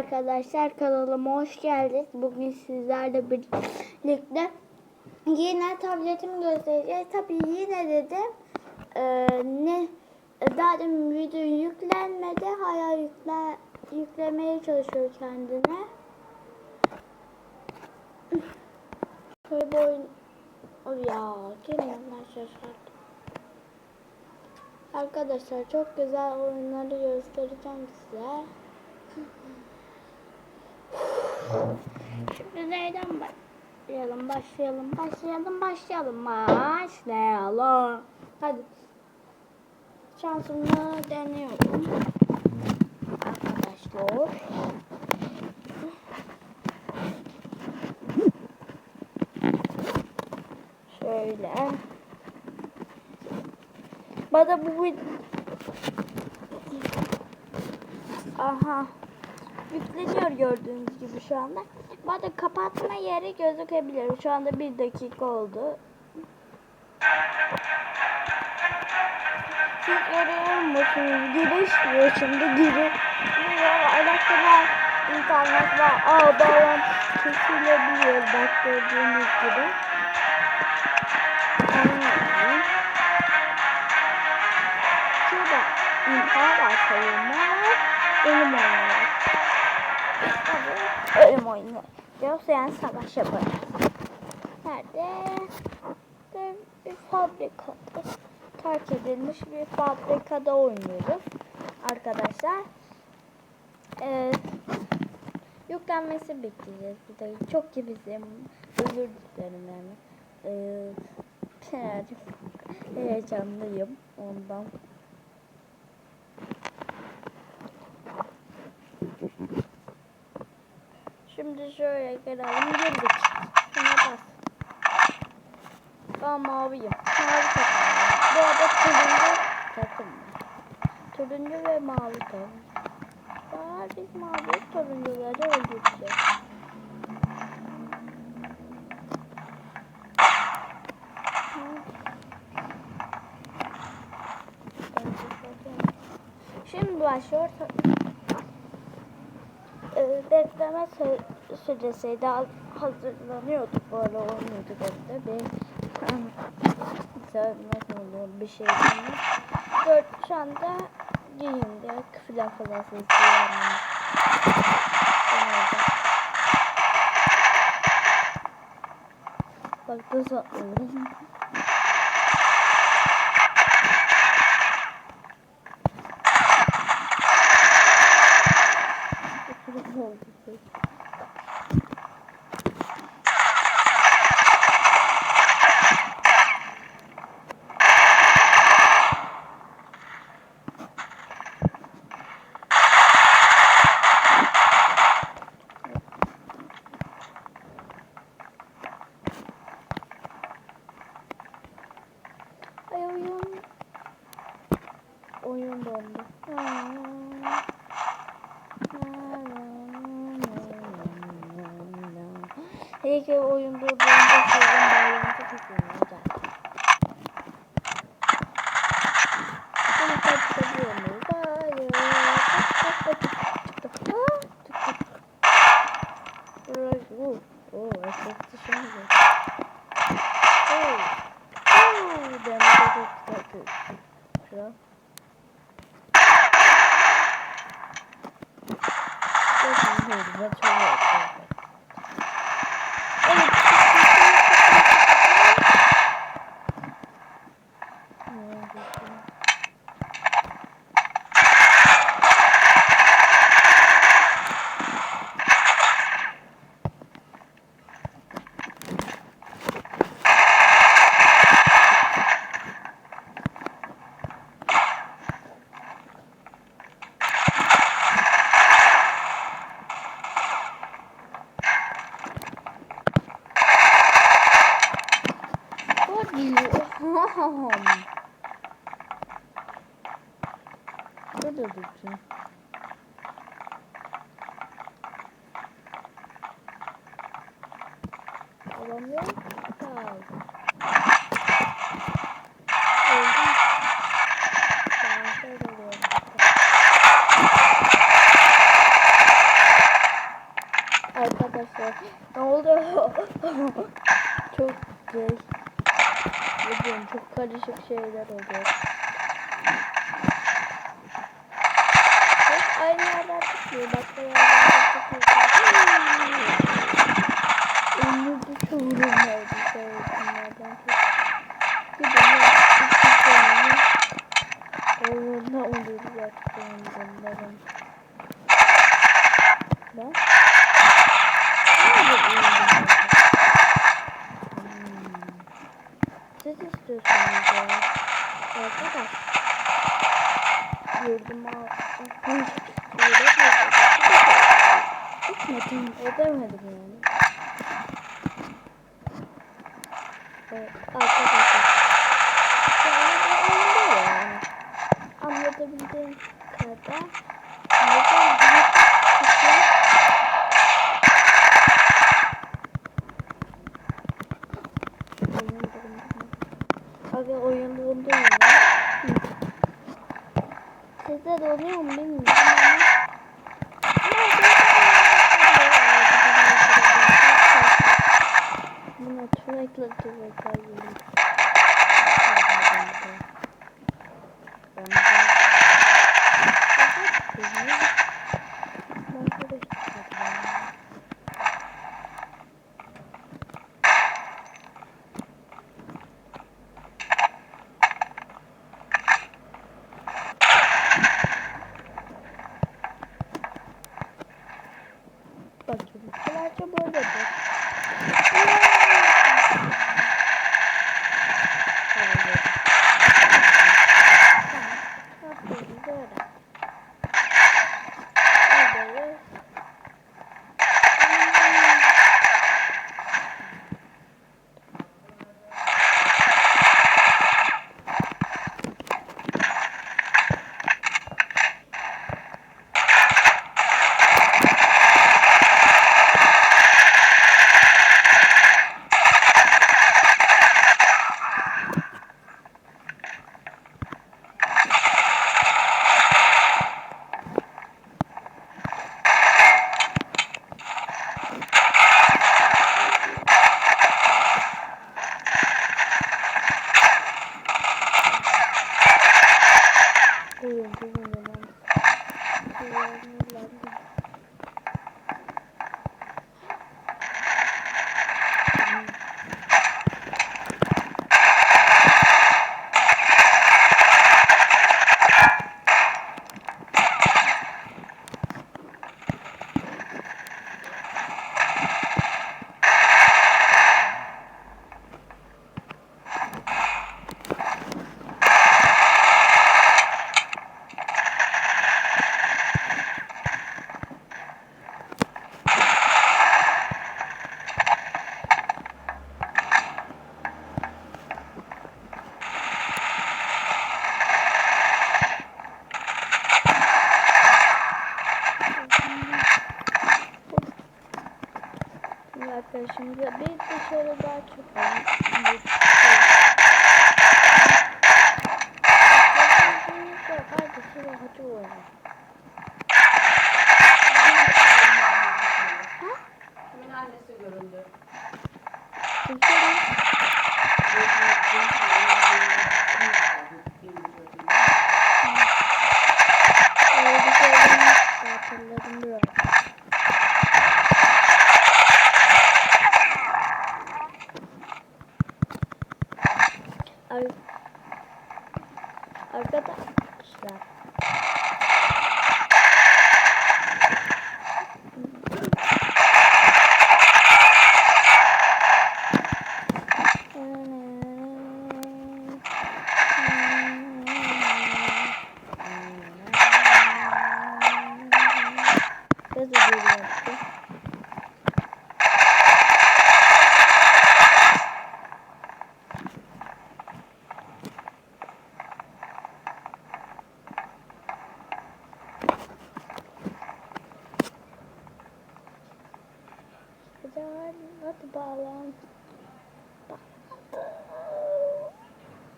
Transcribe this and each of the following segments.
arkadaşlar kanalıma hoş geldiniz. Bugün sizlerle birlikte yine tabletimi göstereceğiz. Tabii yine dedim e, ne daha demin video yüklenmedi. Hala yükle, yüklemeye çalışıyor kendine. Şöyle bir oyun... O ya yandan şaşırdım. Arkadaşlar çok güzel oyunları göstereceğim size. Şimdi neyden başlayalım? Başlayalım, başlayalım, başlayalım, başlayalım. Hadi. Şansımı deniyorum. Arkadaşlar. Şöyle. Bana bu Aha. Yükleniyor gördüğünüz gibi şu anda. Bana kapatma yeri gözükebilir. Şu anda bir dakika oldu. Siz görüyor musunuz? Giriş diyor şimdi giriş. Elektrikler, internet var. Aa bağlantı kesilebiliyor. Bak gördüğünüz gibi. Şurada imha var, var, ölüm. Tabii ölüm oyunu diyoruz yani savaş yaparız. Nerede? Bir, bir fabrikada, terk edilmiş bir fabrikada oynuyoruz arkadaşlar. Ee, yüklenmesi bekleyeceğiz bir de. Çok gibiyim. Özür dilerim yani. Ee, birazcık heyecanlıyım ondan. Şimdi şöyle gelelim girdik. Şuna bas. Ben maviyim. Mavi takım. Bu arada turuncu takım. Turuncu ve mavi takım. Daha biz mavi turuncuları öldüreceğiz. Şimdi başlıyor. Sü- süresiydi. Ha- Hazırlanıyorduk böyle evde. Bir Güzel nasıl oluyor bir şey. Dört şu anda giyindi. Filan falan sesi yani. Bak nasıl atlıyorum. Ne oldu? Ay oyun. Oyun dondu. İyi ki oyun durduğunda sizin bağlantı kesilmeyecek. Bunu kaçırıyor muyuz? Hayır. Oo, efekti şimdi. Oo. Oo, Burada dursun. Alamıyorum ki. Tamam. Arkadaşlar ne oldu? çok şey. Bugün çok karışık şeyler oluyor. Siz istiyorsunuz ya. Arkadaş. Yurduma yardım edemedim yani. Evet, 这个。güzel. Hadi bağlan. Bağlandı.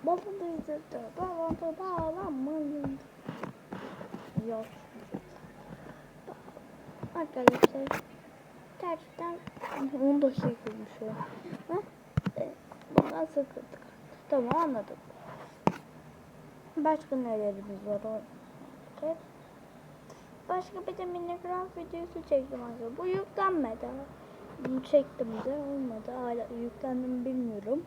Bağlandı üzüldü. Bağlandı bağlanmayın. Yok. Arkadaşlar. Gerçekten 10 dakika olmuş o. Ee, bundan sıkıldık. Tamam anladım. Başka nelerimiz var? Okay. Başka bir de minigram videosu çektim arkadaşlar. Bu yüklenmedi. Bunu çektim de olmadı. Hala yüklendi mi bilmiyorum.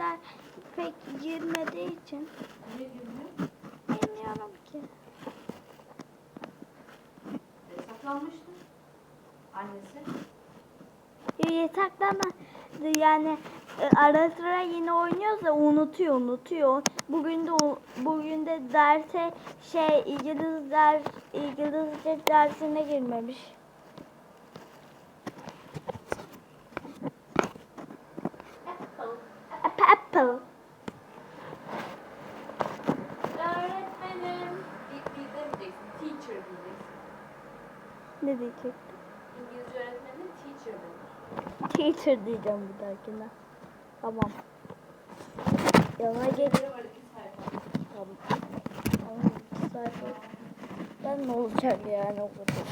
Şimdiler pek girmediği için. Bilmiyorum ki. E, saklanmıştı. Annesi. Yasaklama yani e, ara sıra yine oynuyoruz da unutuyor unutuyor. Bugün de bugün de derse şey İngiliz ders İngilizce dersine girmemiş. Apple. Öğretmenim. Teacher diyeceksin. Ne diyecek? İngilizce öğretmenin teacher denir. Teacher diyeceğim bir dahakine. Tamam. Yana geç. Tamam. İki sayfa. Ben ne olacak yani o kadar.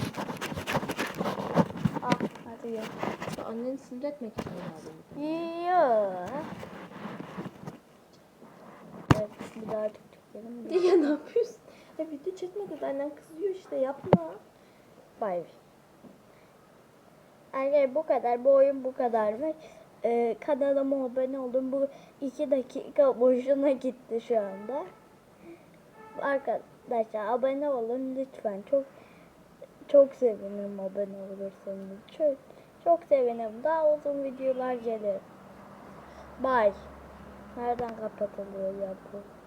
Ah hadi gel. Anneni sinir etmek için herhalde. Yok. Bir daha tık. Ya ne yapıyorsun? Ya video çekme dedi annen kızıyor işte yapma. Bay bay. Arkadaşlar bu kadar. Bu oyun bu kadarmış. Ee, kanalıma abone olun. Bu iki dakika boşuna gitti şu anda. Arkadaşlar abone olun lütfen. Çok çok sevinirim abone olursanız. Çok çok sevinirim. Daha uzun videolar gelir. Bye. Nereden kapatılıyor ya bu?